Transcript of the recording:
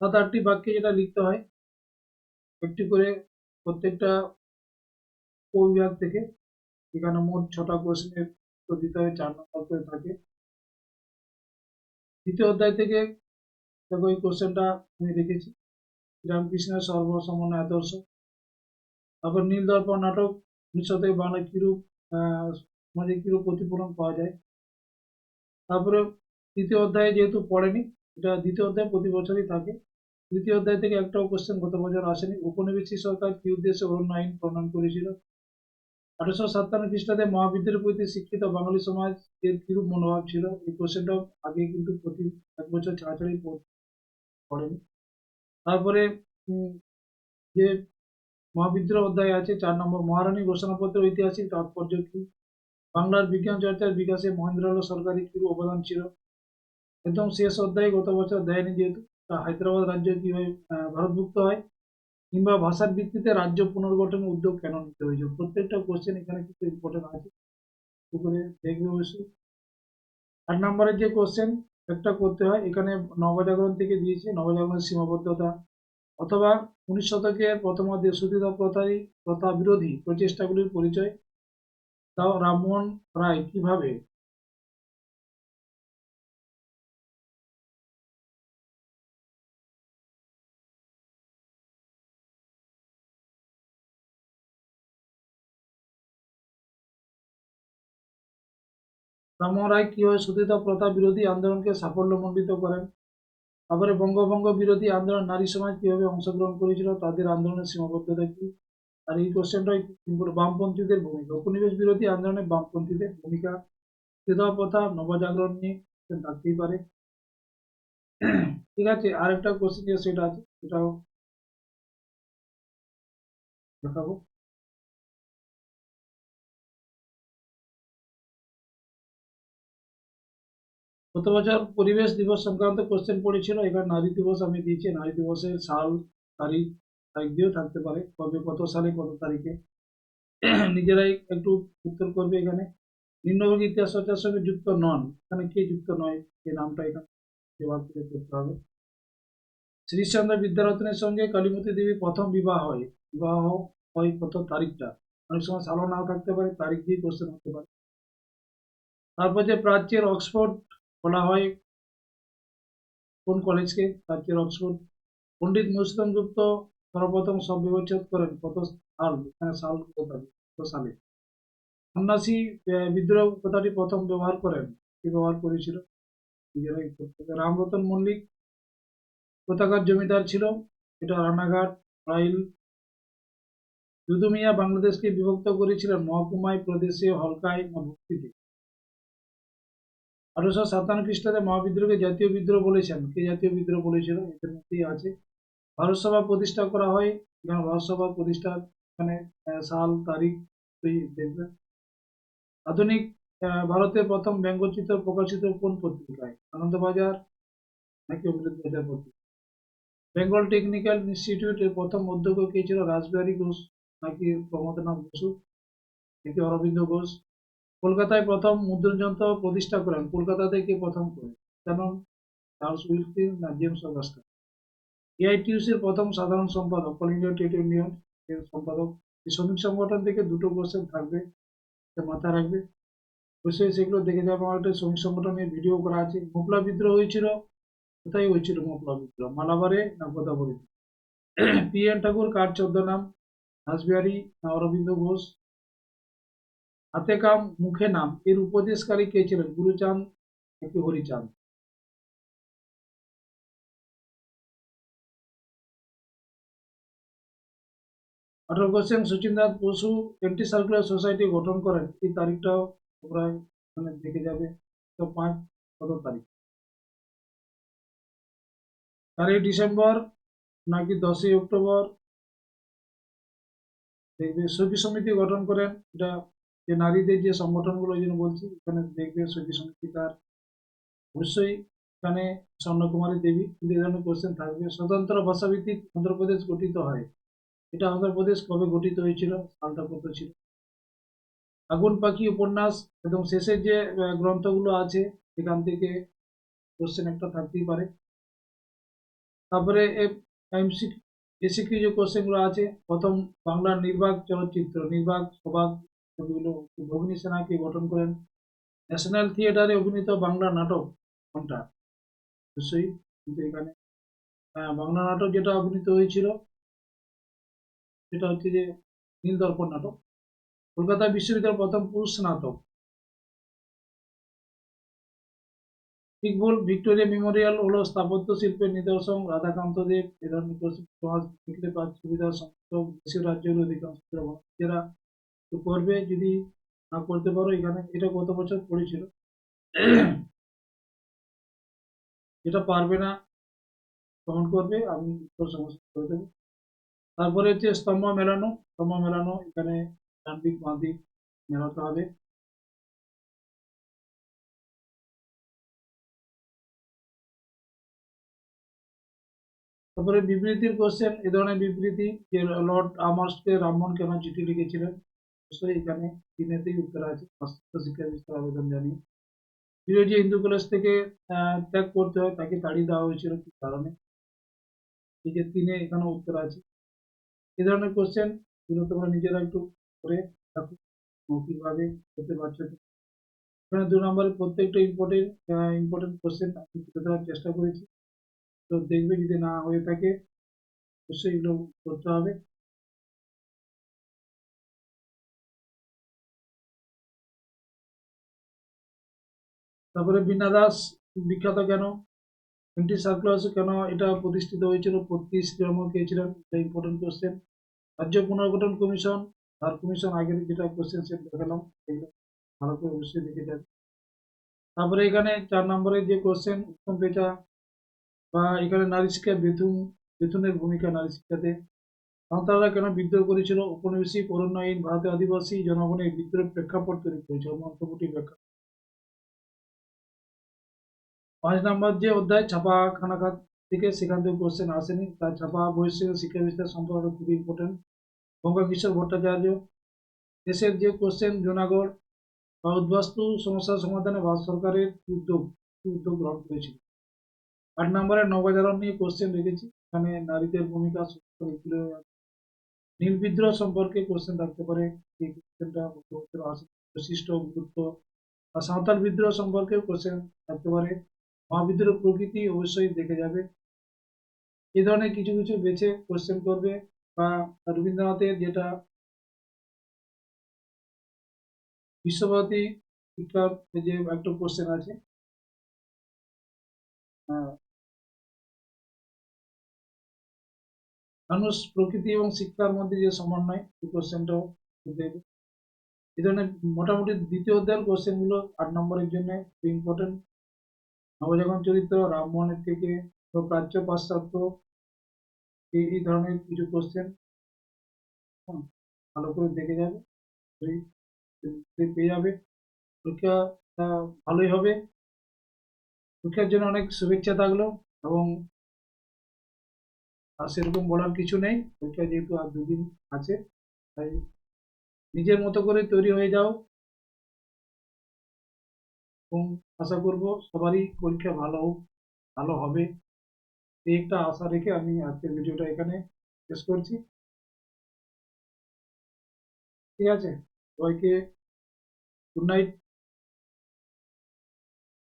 সাত আটটি বাক্যে যেটা লিখতে হয়, একটি করে প্রত্যেকটা উপবিভাগ থেকে এখানে মোট ছটা কোশ্চেনের উত্তর দিতে হয়, চার নম্বর করে থাকে। দ্বিতীয় অধ্যায় থেকে দেখো এই কোশ্চেনটা আমি রেখেছি রামকৃষ্ণের সর্বসমন্বয় আদর্শ। তারপর নীল দর্পণ নাটক উনিশশো থেকে বাংলা কিরূপ সমাজে কিরূপ প্রতিফলন পাওয়া যায়? তারপরে তৃতীয় অধ্যায়ে যেহেতু পড়েনি, এটা দ্বিতীয় অধ্যায় প্রতি বছরই থাকে। তৃতীয় অধ্যায় থেকে একটাও কোশ্চেন গত বছর আসেনি। উপনিবেশিক সরকার কি উদ্দেশ্যে অরণ্য আইন প্রণয়ন করেছিল? আঠারোশো সাতান্ন খ্রিস্টাব্দে মহাবিদ্যালয়ের প্রতি শিক্ষিত বাঙালি সমাজ এর কিরূপ মনোভাব ছিল? এই কোশ্চেনটাও আগে কিন্তু প্রতি এক বছর ছাড়াছাড়ি পড়- পড়েনি। তারপরে যে মহাবিদ্রোহ অধ্যায় আছে, চার নম্বর, মহারানী ঘোষণাপত্রের ঐতিহাসিক তাৎপর্য কি? বাংলার বিজ্ঞান চর্চার বিকাশে মহেন্দ্রলাল সরকারি কিরূপ অবদান ছিল? একদম শেষ অধ্যায় গত বছর দেয়নি যেহেতু। হায়দ্রাবাদ রাজ্য কীভাবে ভারতভুক্ত হয়, কিংবা ভাষার ভিত্তিতে রাজ্য পুনর্গঠনের উদ্যোগ কেন নিতে হয়েছে? প্রত্যেকটা কোশ্চেন এখানে কিছু ইম্পর্টেন্ট আছে। উপরে দেখবে অবশ্যই। আট নম্বরের যে কোশ্চেন একটা করতে হয়, এখানে নবজাগরণ থেকে দিয়েছে, নবজাগরণের সীমাবদ্ধতা। অথবা উনিশ শতকের প্রথমার্ধে সুবিধা প্রথাই প্রথা বিরোধী প্রচেষ্টাগুলির পরিচয়। তাও রামমোহন রায় কীভাবে রায় কীভাবে সতীতা প্রথা বিরোধী আন্দোলনকে সাফল্যমণ্ডিত করেন। তারপরে বঙ্গভঙ্গ বিরোধী আন্দোলন নারী সমাজ কীভাবে অংশগ্রহণ করেছিল? তাদের আন্দোলনের সীমাবদ্ধতা কি? আর এই কোশ্চেনটাই বামপন্থীদের ভূমিকা? উপনিবেশ বিরোধী আন্দোলনে বামপন্থীদের ভূমিকা? বিধবা প্রথা নবজাগরণ নিয়ে থাকতেই পারে। ঠিক আছে, আরেকটা কোশ্চেন সেটা আছে, সেটাও দেখাবো। গত বছর পরিবেশ দিবস সংক্রান্ত কোশ্চেন পড়েছিল। এবার নারী দিবস আমি দিয়েছি। নারী দিবসের সাল, তারিখ তারিখ দিয়েও থাকতে পারে। কবে, কত সালে, কত তারিখে? নিজেরাই একটু উত্তর করবে এখানে। নিম্নবর্গ ইতিহাস চর্চার সঙ্গে যুক্ত নন। এখানে কে যুক্ত নয়? এই নামটা এখানে ব্যবহার করে করতে হবে। শ্রীচন্দ্র বিদ্যারত্নের সঙ্গে কালীমতী দেবীর প্রথম বিবাহ হয়। বিবাহ হয় কত তারিখটা? অনেক সময় সালও নাও থাকতে পারে, তারিখ দিয়ে কোশ্চেন হতে পারে। তারপর যে প্রাচ্যের অক্সফোর্ড হয়, কোন কলেজকে প্রাচ্যের অক্সফোর্ড পণ্ডিত মুসলিম গুপ্ত সর্বপ্রথম সব করেন কত সাল, এখানে সাল কত সালে। সন্ন্যাসী বিদ্রোহ কথাটি প্রথম ব্যবহার করেন। কি ব্যবহার করেছিল? রামরতন মল্লিক কোথাকার জমিদার ছিল? এটা রানাঘাট, রাইল। যদুমিয়া বাংলাদেশকে বিভক্ত করেছিলেন মহকুমায়, প্রদেশে, হলকায় ভক্তিতে আঠারোশো সাতান্ন খ্রিস্টাব্দে মহাবিদ্রোহকে জাতীয় বিদ্রোহ বলেছেন। কে জাতীয় বিদ্রোহ বলেছিল? এদের মধ্যেই আছে। ভারত সভা প্রতিষ্ঠা করা হয় এখানে ভারত সভা প্রতিষ্ঠা এখানে সাল, তারিখ দেখবেন আধুনিক ভারতের প্রথম ব্যঙ্গচিত্র প্রকাশিত কোন পত্রিকায়? আনন্দবাজার নাকি অমৃত পত্রিকা? বেঙ্গল টেকনিক্যাল ইনস্টিটিউটের প্রথম অধ্যক্ষ কে ছিল? রাসবিহারী ঘোষ নাকি প্রমোদনাথ বসু? নাকি অরবিন্দ ঘোষ? কলকাতায় প্রথম মুদ্রণ যন্ত্র প্রতিষ্ঠা করেন কলকাতা থেকে প্রথম করে যেমন চার্লস উইলকিন না জেমস অগাস্টা। এআইটিউসির প্রথম সাধারণ সম্পাদক অল ইন্ডিয়া ট্রেড ইউনিয়ন এর সম্পাদক। শ্রমিক সংগঠন থেকে দুটো কোশ্চেন থাকবে মাথায় রাখবে। অবশ্যই সেগুলো দেখে যাবে, আমার একটা শ্রমিক সংগঠনের ভিডিও করা আছে। মোপলা বিদ্রোহ হয়েছিল, কোথায় হয়েছিল মোপলা বিদ্রোহ? মালাবারে না গোদাবরীতে পি এন ঠাকুর, কার নাম? রাসবিহারী না অরবিন্দ ঘোষ? হাতে কাম, মুখে নাম। এর উপদেশকারী কে ছিলেন? গুরুচাঁদ নাকি হরিচাঁদ? আঠারো question Suchindranath Basu anti circular society গঠন করেন। এই তারিখটাও তোমরা এখানে দেখে যাবে। তো পাঁচ কত তারিখ। চারই ডিসেম্বর নাকি দশই অক্টোবর? দেখবে সখী সমিতি গঠন করেন। এটা যে নারীদের যে সংগঠনগুলো ওই জন্য বলছি, এখানে দেখবে সমিতি কার অবশ্যই এখানে স্বর্ণকুমারী দেবী কিন্তু ধরনের কোশ্চেন থাকবে। স্বতন্ত্র ভাষাভিত্তিক অন্ধ্রপ্রদেশ গঠিত হয়। এটা অন্ধ্রপ্রদেশ কবে গঠিত হয়েছিল? সালটা কত ছিল? আগুন পাখি উপন্যাস এবং শেষের যে গ্রন্থগুলো আছে সেখান থেকে কোশ্চেন একটা থাকতেই পারে। তারপরে এমসি, এসিকিউ যে কোশ্চেনগুলো আছে, প্রথম বাংলার নির্বাক চলচ্চিত্র, নির্বাক সবাক ছবিগুলো ভগ্নী সেনাকে গঠন করেন। ন্যাশনাল থিয়েটারে অভিনীত বাংলা নাটক কোনটা? অবশ্যই কিন্তু এখানে বাংলা নাটক যেটা অভিনীত হয়েছিল, সেটা হচ্ছে যে নীলদর্পণ নাটক। কলকাতা বিশ্ববিদ্যালয়ের প্রথম পুরুষ স্নাতক। ঠিক ভুল ভিক্টোরিয়া মেমোরিয়াল হলো স্থাপত্য শিল্পের নিদর্শন। রাধাকান্ত দেব এ ধরনের প্রশ্ন সমাজ দেখতে পাঁচ সুবিধার সমস্ত দেশীয় রাজ্যের অধিকাংশ যারা তো করবে যদি না করতে পারো এখানে, এটা গত বছর পড়েছিল এটা পারবে না কমেন্ট করবে, আমি উত্তর করে দেবো। তারপরে হচ্ছে স্তম্ভ মেলানো স্তম্ভ মেলানো, এখানে ডান দিক মেলাতে হবে। তারপরে বিবৃতির কোশ্চেন এ ধরনের বিবৃতি, যে লর্ড আমার্সকে রামমোহন কেন চিঠি লিখেছিলেন? অবশ্যই এখানে তিনেতেই উত্তর আছে শিক্ষা বিস্তার আবেদন জানিয়ে বিরোধী হিন্দু কলেজ থেকে ত্যাগ করতে হয়, তাকে তাড়িয়ে দেওয়া হয়েছিল কি কারণে? এই যে তিনে এখানে উত্তর আছে। এই ধরনের কোশ্চেন এগুলো তোমরা নিজেরা একটু করে রাখো মৌখিকভাবে করতে পারছ। এখানে দু নম্বরের প্রত্যেকটা ইম্পর্টেন্ট ইম্পর্টেন্ট কোশ্চেন আমি তুলে দেওয়ার চেষ্টা করেছি। তো দেখবে যদি না হয়ে থাকে, অবশ্যই এগুলো করতে হবে। তারপরে বিনা দাস বিখ্যাত কেন? এন্টি সার্কুলাস কেন? এটা প্রতিষ্ঠিত হয়েছিল পত্তি শ্রীরামল কে এটা ইম্পর্টেন্ট কোশ্চেন রাজ্য পুনর্গঠন কমিশন আর কমিশন আগের যেটা কোশ্চেন সেট দেখালাম এগুলো ভালো করে অবশ্যই দেখে যাবে তারপরে এখানে চার নম্বরের যে কোশ্চেন উত্তম পেটা বা এখানে নারী শিক্ষা বেতন বেতনের ভূমিকা নারী শিক্ষাতে। সাঁওতালরা কেন বিদ্রোহ করেছিল? উপনিবেশিক অরণ্য আইন ভারতের আদিবাসী জনগণের বিদ্রোহের প্রেক্ষাপট তৈরি করেছিল। মন্তব্যটি ব্যাখ্যা। পাঁচ নম্বর যে অধ্যায় ছাপাখানা খাত থেকে সেখান থেকে কোশ্চেন আসেনি। তার ছাপা বৈশ্বিক শিক্ষা বিস্তার সম্পর্কে খুবই ইম্পর্টেন্ট বঙ্গকিশোর ভট্টাচার্য, দেশের যে কোশ্চেন, জুনাগড় বা উদ্বাস্তু সমস্যার সমাধানে ভারত সরকারের উদ্যোগ? উদ্যোগ গ্রহণ করেছিল? আট নম্বরে নবজাগরণ নিয়ে কোশ্চেন রেখেছি। এখানে নারীদের ভূমিকা সূত্র নীল বিদ্রোহ সম্পর্কে কোশ্চেন থাকতে পারে। বৈশিষ্ট্য, গুরুত্ব আর সাঁওতাল বিদ্রোহ সম্পর্কে কোশ্চেন থাকতে পারে। মহাবিদ্রোহ প্রকৃতি অবশ্যই দেখে যাবে। এ ধরনের কিছু কিছু বেছে কোশ্চেন করবে বা রবীন্দ্রনাথের যেটা বিশ্বভারতী শিক্ষার যে একটা কোশ্চেন আছে আহ, মানুষ প্রকৃতি এবং শিক্ষার মধ্যে যে সমন্বয় এই কোশ্চেনটাও দেবে এই ধরনের মোটামুটি দ্বিতীয় অধ্যায়ের কোশ্চেনগুলো আট নম্বরের জন্য ইম্পর্টেন্ট নবজাগরণ চরিত্র রামমোহনের থেকে প্রাচ্য পাশ্চাত্য, এই ধরনের কিছু কোশ্চেন ভালো করে দেখে যাবে পেয়ে যাবে। পরীক্ষা ভালোই হবে। পরীক্ষার জন্য অনেক শুভেচ্ছা থাকল এবং আর সেরকম বলার কিছু নেই। পরীক্ষা যেহেতু আর দুদিন আছে, তাই নিজের মতো করে তৈরি হয়ে যাও। এবং আশা করব সবারই পরীক্ষা ভালো হোক, ভালো হবে। এই একটা আশা রেখে আমি আজকের ভিডিওটা এখানে শেষ করছি। ঠিক আছে? সবাইকে গুড নাইট